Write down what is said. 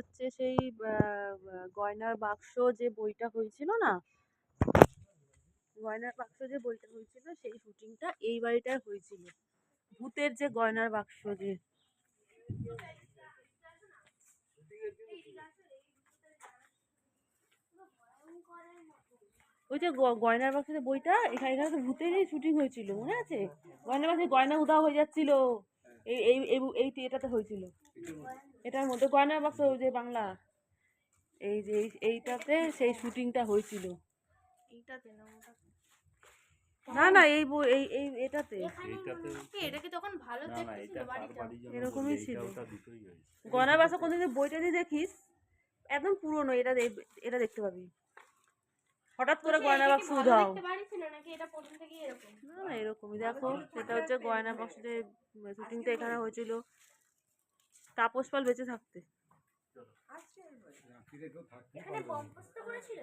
হচ্ছে সেই গয়নার বাক্স যে বইটা হয়েছিল না? গয়নার বাক্স যে বইটা হয়েছিল, সেই শুটিংটা এই বাড়িটায় হয়েছিল। ভূতের যে গয়নার বাক্স যে। ওই যে গয়নার বাক্স যে বইটা এখানে এখানে তো ভূতেরই শুটিং হয়েছিল, মনে আছে? গয়নার বাক্সে গয়না উধাও হয়ে যাচ্ছিল। এই এই এই- এটাতে হয়েছিল। এটার মধ্যে গয়নার বাক্স যে বাংলা। এই যে এই- এইটাতে সেই শুটিংটা হয়েছিল। না না না এই বই এই এই এটাতে। এরকমই ছিল। এইটা ওটা দুটোই গয়নার বাক্স কোন যদি বইটা দিয়ে দেখিস একদম পুরনো এটা এটা দেখতে পাবি। হঠাৎ করে গয়না এটা বাক্স উধাও এটা না না এরকমই দেখো সেটা হচ্ছে গয়না বাক্স যে শুটিংটা এখানে হয়েছিল। তাপস পাল বেঁচে থাকতে। এখানে করেছিল?